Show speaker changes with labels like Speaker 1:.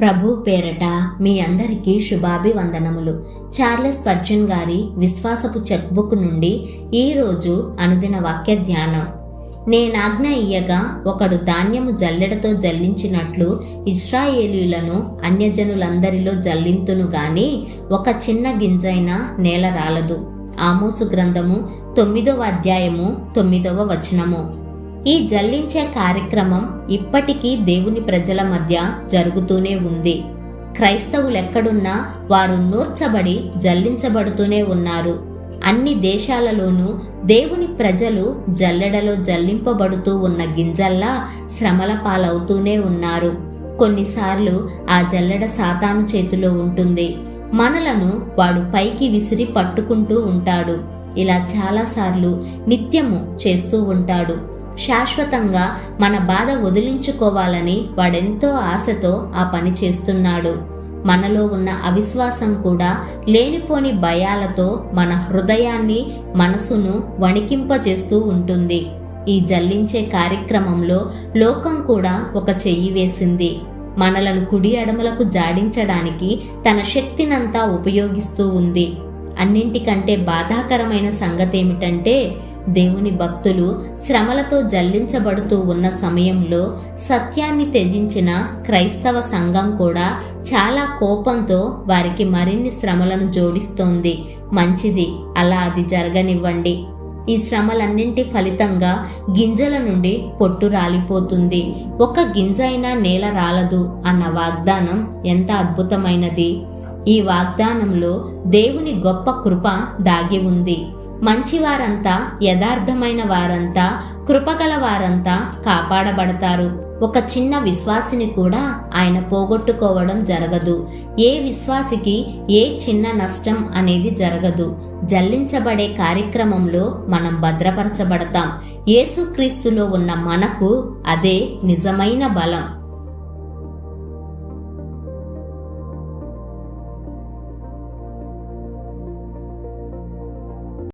Speaker 1: ప్రభు పేరట మీ అందరికీ శుభాభివందనములు. చార్లెస్ పర్జన్ గారి విశ్వాసపు చెక్బుక్ నుండి ఈరోజు అనుదిన వాక్య ధ్యానం. నేనాజ్ఞ ఇయ్యగా ఒకడు ధాన్యము జల్లెడతో జల్లించినట్లు ఇస్రాయేలీలను అన్యజనులందరిలో జల్లింతును గాని ఒక చిన్న గింజైనా నేల రాలదు. ఆమోసు గ్రంథము తొమ్మిదవ అధ్యాయము తొమ్మిదవ వచనము. ఈ జల్లించే కార్యక్రమం ఇప్పటికీ దేవుని ప్రజల మధ్య జరుగుతూనే ఉంది. క్రైస్తవులెక్కడున్నా వారు నూర్చబడి జల్లించబడుతూనే ఉన్నారు. అన్ని దేశాలలోనూ దేవుని ప్రజలు జల్లెడలో జల్లింపబడుతూ ఉన్న గింజల్లా శ్రమల పాలవుతూనే ఉన్నారు. కొన్నిసార్లు ఆ జల్లెడ సాతాను చేతిలో ఉంటుంది. మనలను వాడు పైకి విసిరి పట్టుకుంటూ ఉంటాడు. ఇలా చాలాసార్లు నిత్యము చేస్తూ ఉంటాడు. శాశ్వతంగా మన బాధ వదిలించుకోవాలని వాడెంతో ఆశతో ఆ పని చేస్తున్నాడు. మనలో ఉన్న అవిశ్వాసం కూడా లేనిపోని భయాలతో మన హృదయాన్ని మనసును వణికింపజేస్తూ ఉంటుంది. ఈ జల్లించే కార్యక్రమంలో లోకం కూడా ఒక చెయ్యి వేసింది. మనలను కుడి ఎడమలకు జాడించడానికి తన శక్తినంతా ఉపయోగిస్తూ ఉంది. అన్నింటికంటే బాధాకరమైన సంగతి ఏమిటంటే దేవుని భక్తులు శ్రమలతో జల్లించబడుతూ ఉన్న సమయంలో సత్యాన్ని త్యజించిన క్రైస్తవ సంఘం కూడా చాలా కోపంతో వారికి మరిన్ని శ్రమలను జోడిస్తోంది. మంచిది. అలా అది జరగనివ్వండి. ఈ శ్రమలన్నింటి ఫలితంగా గింజల నుండి పొట్టు రాలిపోతుంది. ఒక గింజ అయినా నేల రాలదు అన్న వాగ్దానం ఎంత అద్భుతమైనది. ఈ వాగ్దానంలో దేవుని గొప్ప కృప దాగి ఉంది. మంచివారంతా యథార్థమైన వారంతా కృపగల వారంతా కాపాడబడతారు. ఒక చిన్న విశ్వాసిని కూడా ఆయన పోగొట్టుకోవడం జరగదు. ఏ విశ్వాసికి ఏ చిన్న నష్టం అనేది జరగదు. జల్లించబడే కార్యక్రమంలో మనం భద్రపరచబడతాం. యేసుక్రీస్తులో ఉన్న మనకు అదే నిజమైన బలం.